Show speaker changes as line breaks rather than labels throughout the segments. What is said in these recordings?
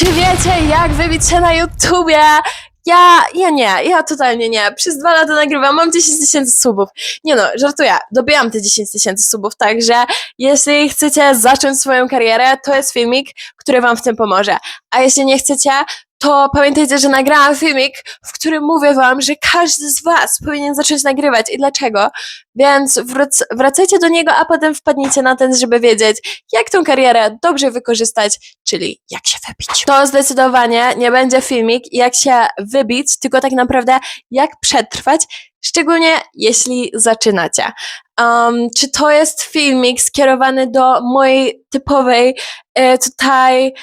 Czy wiecie, jak wybić się na YouTubie? Ja, ja nie, ja totalnie nie. Przez dwa lata nagrywam, mam 10 tysięcy subów. Nie no, żartuję, dobijam te 10 tysięcy subów, także jeśli chcecie zacząć swoją karierę, to jest filmik, który wam w tym pomoże. A jeśli nie chcecie, to pamiętajcie, że nagrałam filmik, w którym mówię wam, że każdy z was powinien zacząć nagrywać i dlaczego. Więc wrac- wracajcie do niego, a potem wpadnijcie na ten, żeby wiedzieć, jak tą karierę dobrze wykorzystać, czyli jak się wybić. To zdecydowanie nie będzie filmik, jak się wybić, tylko tak naprawdę jak przetrwać, szczególnie jeśli zaczynacie. Um, czy to jest filmik skierowany do mojej typowej e, tutaj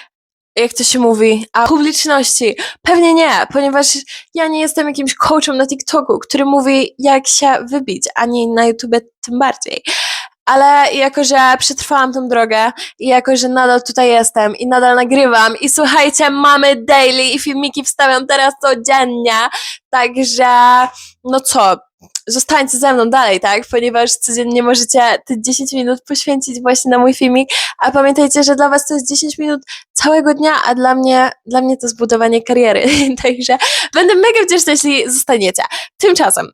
jak to się mówi, a publiczności. Pewnie nie, ponieważ ja nie jestem jakimś coachem na TikToku, który mówi, jak się wybić, ani na YouTubie tym bardziej. Ale jako, że przetrwałam tą drogę i jako, że nadal tutaj jestem i nadal nagrywam i słuchajcie, mamy daily i filmiki wstawiam teraz codziennie, także no co, zostańcie ze mną dalej, tak? Ponieważ codziennie możecie te 10 minut poświęcić właśnie na mój filmik, a pamiętajcie, że dla was to jest 10 minut całego dnia, a dla mnie, dla mnie to zbudowanie kariery. Także będę mega wdzięczna, jeśli zostaniecie. Tymczasem,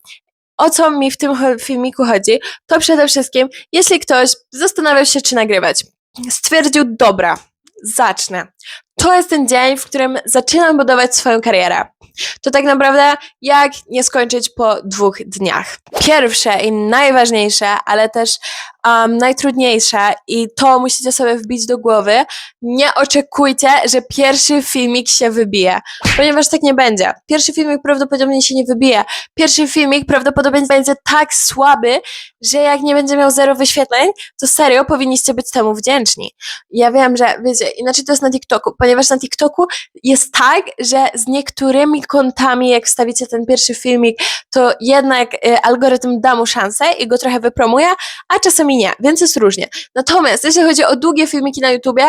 o co mi w tym filmiku chodzi, to przede wszystkim, jeśli ktoś zastanawiał się, czy nagrywać, stwierdził, dobra, zacznę. To jest ten dzień, w którym zaczynam budować swoją karierę. To tak naprawdę jak nie skończyć po dwóch dniach. Pierwsze i najważniejsze, ale też um, najtrudniejsze i to musicie sobie wbić do głowy, nie oczekujcie, że pierwszy filmik się wybije, ponieważ tak nie będzie. Pierwszy filmik prawdopodobnie się nie wybije. Pierwszy filmik prawdopodobnie będzie tak słaby, że jak nie będzie miał zero wyświetleń, to serio powinniście być temu wdzięczni. Ja wiem, że wiecie, inaczej to jest na TikToku, ponieważ na TikToku jest tak, że z niektórymi kontami, jak wstawicie ten pierwszy filmik, to jednak y, algorytm da mu szansę i go trochę wypromuje, a czasami nie, więc jest różnie. Natomiast jeśli chodzi o długie filmiki na YouTubie,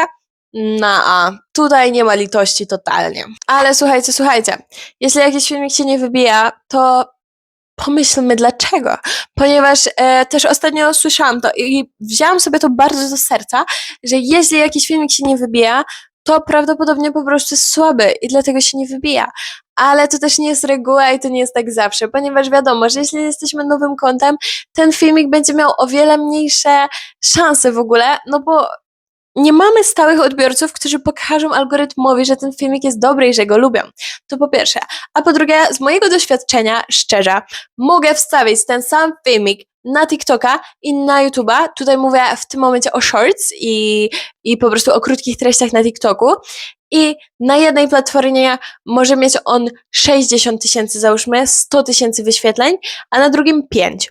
no a tutaj nie ma litości totalnie. Ale słuchajcie, słuchajcie, jeśli jakiś filmik się nie wybija, to pomyślmy dlaczego. Ponieważ e, też ostatnio słyszałam to i wzięłam sobie to bardzo do serca, że jeśli jakiś filmik się nie wybija, to prawdopodobnie po prostu jest słaby i dlatego się nie wybija. Ale to też nie jest reguła i to nie jest tak zawsze, ponieważ wiadomo, że jeśli jesteśmy nowym kontem, ten filmik będzie miał o wiele mniejsze szanse w ogóle, no bo nie mamy stałych odbiorców, którzy pokażą algorytmowi, że ten filmik jest dobry i że go lubią. To po pierwsze. A po drugie, z mojego doświadczenia, szczerze, mogę wstawić ten sam filmik na TikToka i na YouTube'a. Tutaj mówię w tym momencie o shorts i, i po prostu o krótkich treściach na TikToku. I na jednej platformie może mieć on 60 tysięcy, załóżmy, 100 tysięcy wyświetleń, a na drugim 5.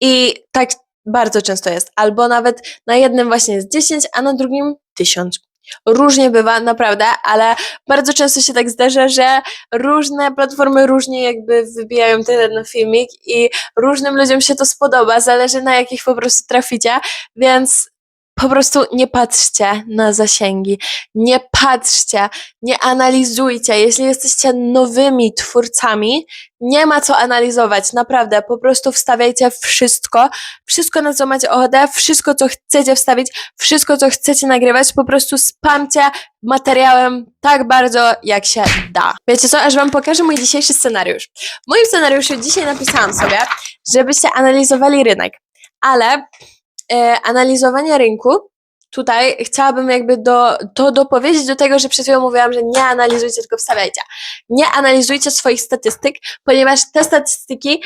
I tak bardzo często jest. Albo nawet na jednym właśnie jest 10, a na drugim 1000. Różnie bywa, naprawdę, ale bardzo często się tak zdarza, że różne platformy różnie jakby wybijają ten filmik i różnym ludziom się to spodoba, zależy na jakich po prostu traficie, więc po prostu nie patrzcie na zasięgi, nie patrzcie, nie analizujcie. Jeśli jesteście nowymi twórcami, nie ma co analizować, naprawdę, po prostu wstawiajcie wszystko, wszystko na co macie ochotę, wszystko co chcecie wstawić, wszystko co chcecie nagrywać, po prostu spamcie materiałem tak bardzo jak się da. Wiecie co, aż wam pokażę mój dzisiejszy scenariusz. W moim scenariuszu dzisiaj napisałam sobie, żebyście analizowali rynek, ale e, analizowanie rynku tutaj chciałabym jakby do, to dopowiedzieć do tego, że przed chwilą mówiłam, że nie analizujcie, tylko wstawiajcie. Nie analizujcie swoich statystyk, ponieważ te statystyki,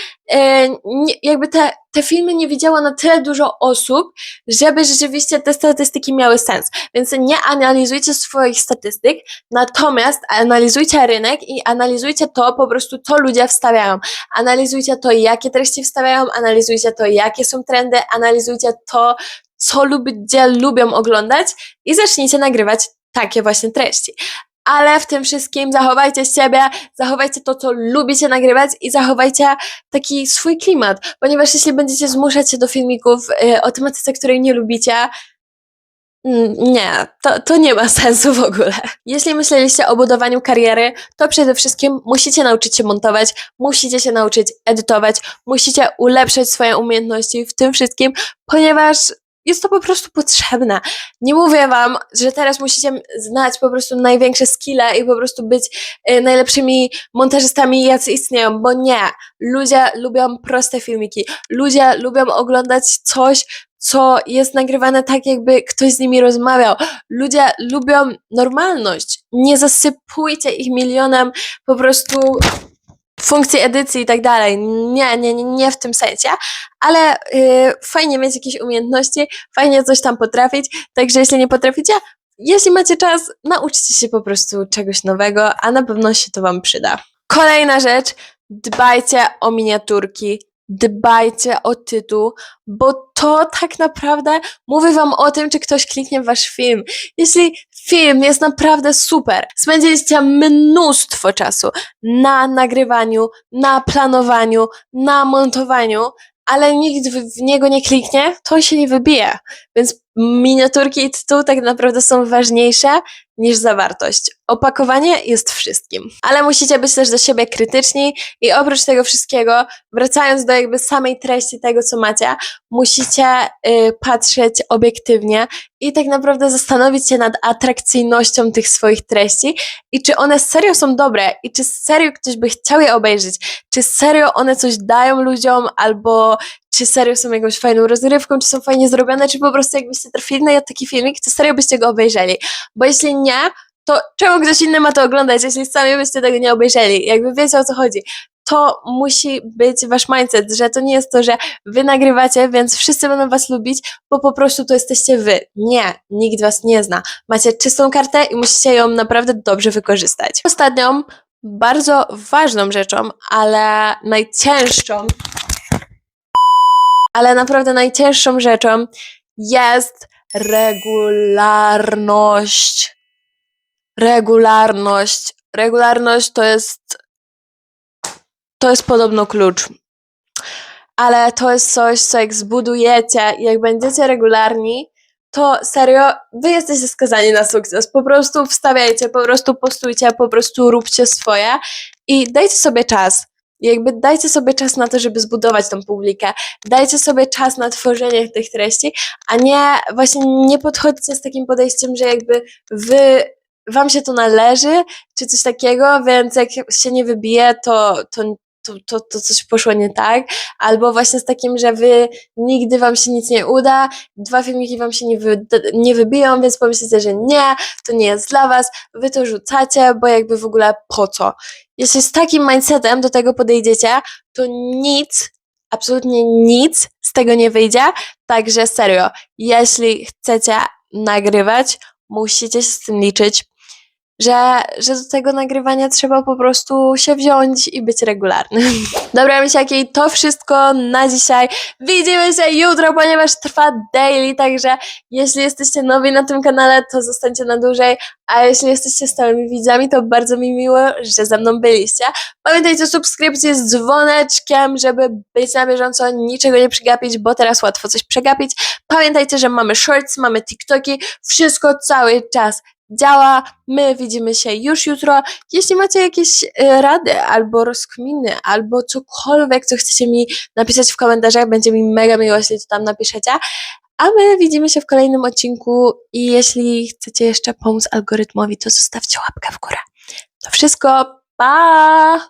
nie, jakby te, te filmy nie widziało na tyle dużo osób, żeby rzeczywiście te statystyki miały sens. Więc nie analizujcie swoich statystyk, natomiast analizujcie rynek i analizujcie to po prostu, co ludzie wstawiają. Analizujcie to, jakie treści wstawiają, analizujcie to, jakie są trendy, analizujcie to, co ludzie lubią oglądać i zacznijcie nagrywać takie właśnie treści. Ale w tym wszystkim zachowajcie siebie, zachowajcie to, co lubicie nagrywać i zachowajcie taki swój klimat, ponieważ jeśli będziecie zmuszać się do filmików y, o tematyce, której nie lubicie, mm, nie, to, to nie ma sensu w ogóle. Jeśli myśleliście o budowaniu kariery, to przede wszystkim musicie nauczyć się montować, musicie się nauczyć edytować, musicie ulepszać swoje umiejętności w tym wszystkim, ponieważ jest to po prostu potrzebne. Nie mówię wam, że teraz musicie znać po prostu największe skille i po prostu być y, najlepszymi montażystami, jacy istnieją, bo nie. Ludzie lubią proste filmiki. Ludzie lubią oglądać coś, co jest nagrywane tak, jakby ktoś z nimi rozmawiał. Ludzie lubią normalność. Nie zasypujcie ich milionem po prostu funkcji edycji i tak dalej. Nie, nie, nie, w tym sensie, ale y, fajnie mieć jakieś umiejętności, fajnie coś tam potrafić, także jeśli nie potraficie, jeśli macie czas, nauczcie się po prostu czegoś nowego, a na pewno się to wam przyda. Kolejna rzecz, dbajcie o miniaturki, dbajcie o tytuł, bo to tak naprawdę mówi wam o tym, czy ktoś kliknie w wasz film. Jeśli film jest naprawdę super, spędziliście mnóstwo czasu na nagrywaniu, na planowaniu, na montowaniu, ale nikt w, niego nie kliknie, to się nie wybije. Więc miniaturki i tytuł tak naprawdę są ważniejsze niż zawartość. Opakowanie jest wszystkim. Ale musicie być też do siebie krytyczni i oprócz tego wszystkiego, wracając do jakby samej treści tego, co macie, musicie y, patrzeć obiektywnie i tak naprawdę zastanowić się nad atrakcyjnością tych swoich treści i czy one serio są dobre i czy serio ktoś by chciał je obejrzeć, czy serio one coś dają ludziom albo czy serio są jakąś fajną rozrywką, czy są fajnie zrobione, czy po prostu jakbyście trafili na taki filmik, to serio byście go obejrzeli. Bo jeśli nie, to czemu ktoś inny ma to oglądać, jeśli sami byście tego nie obejrzeli? Jakby wiecie o co chodzi. To musi być wasz mindset, że to nie jest to, że wy nagrywacie, więc wszyscy będą was lubić, bo po prostu to jesteście wy. Nie, nikt was nie zna. Macie czystą kartę i musicie ją naprawdę dobrze wykorzystać. Ostatnią, bardzo ważną rzeczą, ale najcięższą, ale naprawdę najcięższą rzeczą jest regularność. Regularność. Regularność to jest. To jest podobno klucz. Ale to jest coś, co jak zbudujecie jak będziecie regularni, to serio, wy jesteście skazani na sukces. Po prostu wstawiajcie, po prostu postujcie, po prostu róbcie swoje i dajcie sobie czas. Jakby dajcie sobie czas na to, żeby zbudować tą publikę. Dajcie sobie czas na tworzenie tych treści, a nie właśnie nie podchodźcie z takim podejściem, że jakby wy, wam się to należy, czy coś takiego, więc jak się nie wybije, to, to, to, to, to coś poszło nie tak. Albo właśnie z takim, że wy nigdy wam się nic nie uda, dwa filmiki wam się nie, wy, nie wybiją, więc pomyślicie, że nie, to nie jest dla was, wy to rzucacie, bo jakby w ogóle po co? Jeśli z takim mindsetem do tego podejdziecie, to nic, absolutnie nic z tego nie wyjdzie. Także serio, jeśli chcecie nagrywać, musicie się z tym liczyć, że, że do tego nagrywania trzeba po prostu się wziąć i być regularnym. Dobra, misiaki, to wszystko na dzisiaj. Widzimy się jutro, ponieważ trwa daily, także jeśli jesteście nowi na tym kanale, to zostańcie na dłużej, a jeśli jesteście stałymi widzami, to bardzo mi miło, że ze mną byliście. Pamiętajcie o subskrypcji z dzwoneczkiem, żeby być na bieżąco, niczego nie przegapić, bo teraz łatwo coś przegapić. Pamiętajcie, że mamy shorts, mamy TikToki, wszystko cały czas działa. My widzimy się już jutro. Jeśli macie jakieś e, rady albo rozkminy, albo cokolwiek, co chcecie mi napisać w komentarzach, będzie mi mega miło, jeśli to tam napiszecie. A my widzimy się w kolejnym odcinku i jeśli chcecie jeszcze pomóc algorytmowi, to zostawcie łapkę w górę. To wszystko. Pa!